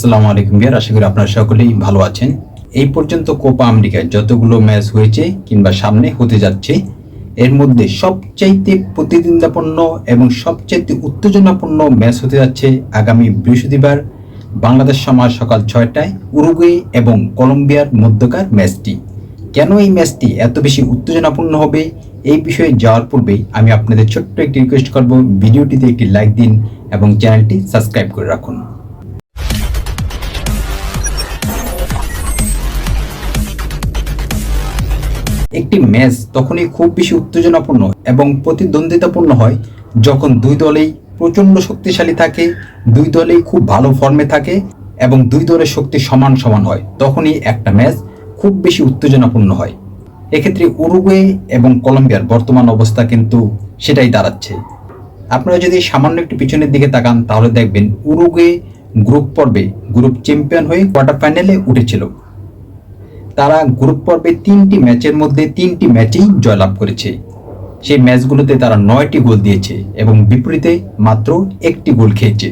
আসসালামু আলাইকুম বিয়ার আশা করি আপনারা সকলেই ভালো আছেন। এই পর্যন্ত কোপা আমেরিকায় যতগুলো ম্যাচ হয়েছে কিংবা সামনে হতে যাচ্ছে, এর মধ্যে সবচাইতে প্রতিদ্বন্দ্বিতাপূর্ণ এবং সবচাইতে উত্তেজনাপূর্ণ ম্যাচ হতে যাচ্ছে আগামী বৃহস্পতিবার বাংলাদেশ সময় সকাল ছয়টায় উরুগুয়ে এবং কলম্বিয়ার মধ্যকার ম্যাচটি। কেন এই ম্যাচটি এত বেশি উত্তেজনাপূর্ণ হবে, এই বিষয়ে যাওয়ার পূর্বেই আমি আপনাদের ছোট্ট একটি রিকোয়েস্ট করব, ভিডিওটিতে একটি লাইক দিন এবং চ্যানেলটি সাবস্ক্রাইব করে রাখুন। একটি ম্যাচ তখনই খুব বেশি উত্তেজনাপূর্ণ এবং প্রতিদ্বন্দ্বিতাপূর্ণ হয় যখন দুই দলেই প্রচণ্ড শক্তিশালী থাকে, দুই দলেই খুব ভালো ফর্মে থাকে এবং দুই দলের শক্তি সমান সমান হয়। তখনই একটা ম্যাচ খুব বেশি উত্তেজনাপূর্ণ হয়। এক্ষেত্রে উরুগুয়ে এবং কলম্বিয়ার বর্তমান অবস্থা কিন্তু সেটাই দাঁড়াচ্ছে। আপনারা যদি সামান্য একটু পিছনের দিকে তাকান, তাহলে দেখবেন উরুগুয়ে গ্রুপ পর্বে গ্রুপ চ্যাম্পিয়ন হয়ে কোয়ার্টার ফাইনালে উঠেছিল। তারা গ্রুপ পর্বে তিনটি ম্যাচের মধ্যে তিনটি ম্যাচেই জয়লাভ করেছে। সেই ম্যাচগুলোতে তারা নয়টি গোল দিয়েছে এবং বিপরীতে মাত্র একটি গোল খেয়েছে।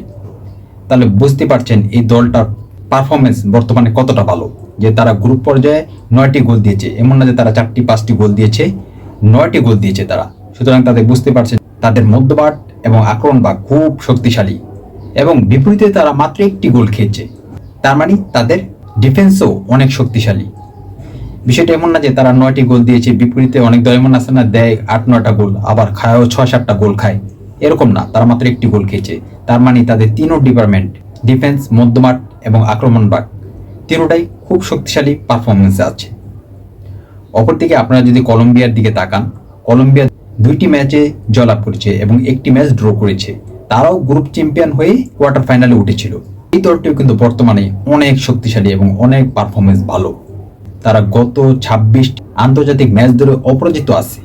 তাহলে বুঝতে পারছেন এই দলটার পারফরমেন্স বর্তমানে কতটা ভালো, যে তারা গ্রুপ পর্যায়ে নয়টি গোল দিয়েছে। এমন না যে তারা চারটি, পাঁচটি গোল দিয়েছে, নয়টি গোল দিয়েছে তারা। সুতরাং তাদের বুঝতে পারছেন তাদের মধ্যবাট এবং আক্রমণ বা খুব শক্তিশালী। এবং বিপরীতে তারা মাত্র একটি গোল খেয়েছে। তার মানে তাদের ডিফেন্সও অনেক শক্তিশালী। বিষয়টা এমন না যে তারা নয়টি গোল দিয়েছে, বিপরীতে অনেক দল এমন আছে না, দেয় আট, নয়টা গোল, আবার খায়ও ছয়, সাতটা গোল খায়। এরকম না, তারা মাত্র একটি গোল খেয়েছে। তার মানে তাদের তিনও ডিপার্টমেন্ট ডিফেন্স মধ্যমাঠ এবং আক্রমণ বাট তিনোটাই খুব শক্তিশালী পারফরমেন্সে আছে। অপরদিকে আপনারা যদি কলম্বিয়ার দিকে তাকান, কলম্বিয়া দুইটি ম্যাচে জয়লাভ করেছে এবং একটি ম্যাচ ড্র করেছে। তারাও গ্রুপ চ্যাম্পিয়ন হয়ে কোয়ার্টার ফাইনালে উঠেছিল। এই দলটিও কিন্তু বর্তমানে অনেক শক্তিশালী এবং অনেক পারফরমেন্স ভালো। তারা গত ছাব্বিশ আন্তর্জাতিক ম্যাচ ধরে অপরাজিত আছে।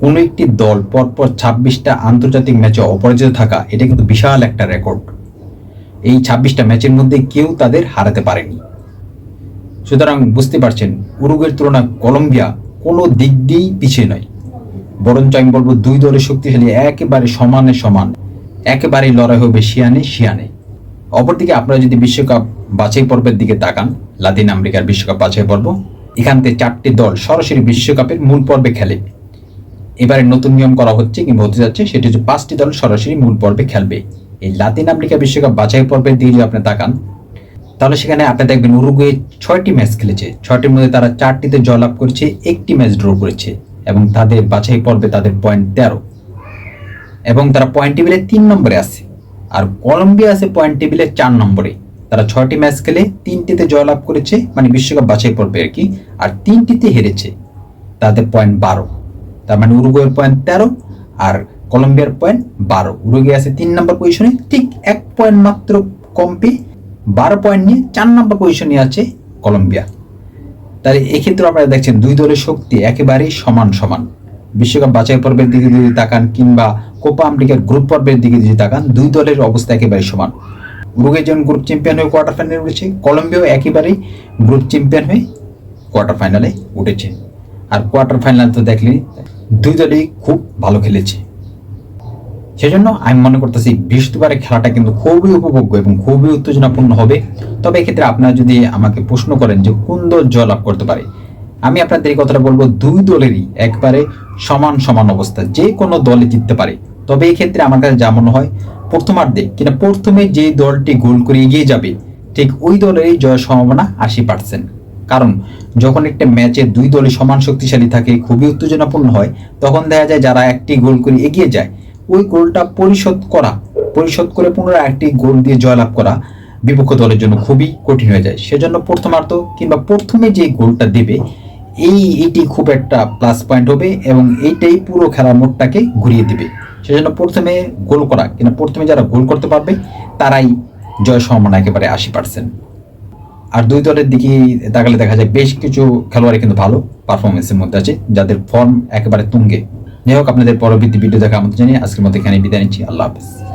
কোনো একটি দল পরপর ছাব্বিশটা আন্তর্জাতিক ম্যাচে অপরাজিত থাকা, এটা কিন্তু বিশাল একটা রেকর্ড। এই ছাব্বিশটা ম্যাচের মধ্যে কেউ তাদের হারাতে পারেনি। সুতরাং বুঝতে পারছেন উরুগের তুলনায় কলম্বিয়া কোনো দিক দিয়েই পিছিয়ে নয়। বরঞ্চ আমি বলব দুই দলের শক্তিশালী একেবারে সমানে সমান। একেবারেই লড়াই হবে শিয়ানে শিয়ানে। অপরদিকে আপনারা যদি বিশ্বকাপ বাছাই পর্বের দিকে তাকান, লাতিন আমেরিকার বিশ্বকাপ বাছাই পর্ব, এখান থেকে চারটি দল সরাসরি বিশ্বকাপের মূল পর্বে খেলে। এবারে নতুন নিয়ম করা হচ্ছে কিংবা হতে যাচ্ছে, সেটি হচ্ছে পাঁচটি দল সরাসরি মূল পর্বে খেলবে। এই লাতিন আমেরিকা বিশ্বকাপ বাছাই পর্বের দিকে যদি আপনি তাকান, তাহলে সেখানে আপনি দেখবেন উরুগুয়ে ছয়টি ম্যাচ খেলেছে। ছয়টির মধ্যে তারা চারটিতে জয়লাভ করেছে, একটি ম্যাচ ড্র করেছে এবং তাদের বাছাই পর্বে তাদের পয়েন্ট তেরো। এবং তারা পয়েন্ট টেবিলে তিন নম্বরে আছে। আর কলম্বিয়া আছে পয়েন্ট টেবিলে চার নম্বরে। তারা ছয়টি ম্যাচ খেলে তিনটিতে জয়লাভ করেছে মানে বিশ্বকাপ বাছাই পর্বে আর কি, আর তিনটিতে হেরেছে তাদের পয়েন্ট বারো। তার মানে উরুগুয়ের পয়েন্ট তেরো আর কলম্বিয়ার পয়েন্ট বারো। উরুগে আছে তিন নম্বর পজিশনে ঠিক এক পয়েন্ট মাত্র কম বারো পয়েন্ট নিয়ে চার নম্বর পজিশনে আছে কলম্বিয়া। তাহলে এক্ষেত্রে আপনারা দেখছেন দুই দলের শক্তি একেবারেই সমান সমান। বিশ্বকাপ বাছাই পর্বের দিকে যদি তাকান কিংবা কোপা আমেরিকার গ্রুপ পর্বের দিকে যদি তাকান, দুই দলের অবস্থা একেবারে সমান। উরুগে যেমন গ্রুপ চ্যাম্পিয়ন হয়ে কোয়ার্টার ফাইনালে উঠেছে, কলম্বিয়াও একেবারেই গ্রুপ চ্যাম্পিয়ন হয়ে কোয়ার্টার ফাইনালে উঠেছে। আর কোয়ার্টার ফাইনাল তো দেখলে দুই দলই খুব ভালো খেলেছে। সেজন্য আমি মনে করতেছি বৃহস্পতিবারের খেলাটা কিন্তু খুবই উপভোগ্য এবং খুবই উত্তেজনাপূর্ণ হবে। তবে এক্ষেত্রে আপনারা যদি আমাকে প্রশ্ন করেন যে কোন দল জয়লাভ করতে পারে আমি আপনাদের এই কথাটা বলব, দুই দলেরই একবারে সমান সমান অবস্থা, যে কোনো দলে জিততে পারে। তবে এই ক্ষেত্রে আমার কাছে যা মনে হয়, প্রথমার্ধে কিনা প্রথমে যে দলটি গোল করে এগিয়ে যাবে, ঠিক ওই দলেরই জয়ের সম্ভাবনা আশি পার্সেন্ট। কারণ যখন একটা ম্যাচে দুই দলই সমান শক্তিশালী থাকে, খুবই উত্তেজনাপূর্ণ হয়, তখন দেখা যায় যারা একটি গোল করে এগিয়ে যায়, ওই গোলটা পরিশোধ করা, পরিশোধ করে পুনরায় একটি গোল দিয়ে জয়লাভ করা বিপক্ষ দলের জন্য খুবই কঠিন হয়ে যায়। সেজন্য প্রথমার্ধ কিংবা প্রথমে যে গোলটা দেবে এই এটি খুব একটা প্লাস পয়েন্ট হবে এবং এইটাই পুরো খেলার মোড়টাকে ঘুরিয়ে দিবে। সেজন্য প্রথমে গোল করা কিংবা প্রথমে যারা গোল করতে পারবে, তারাই জয় সম্ভাবনা একেবারে আশি পার্সেন্ট আর দুই দলের দিকে তাকালে দেখা যায় বেশ কিছু খেলোয়াড়ই কিন্তু ভালো পারফরমেন্সের মধ্যে আছে, যাদের ফর্ম একেবারে তুঙ্গে। যাই হোক, আপনাদের পরবর্তী ভিডিও দেখা আমাদের জানিয়ে আজকের মধ্যে এখানে বিদায় নিচ্ছি। আল্লাহ হাফেজ।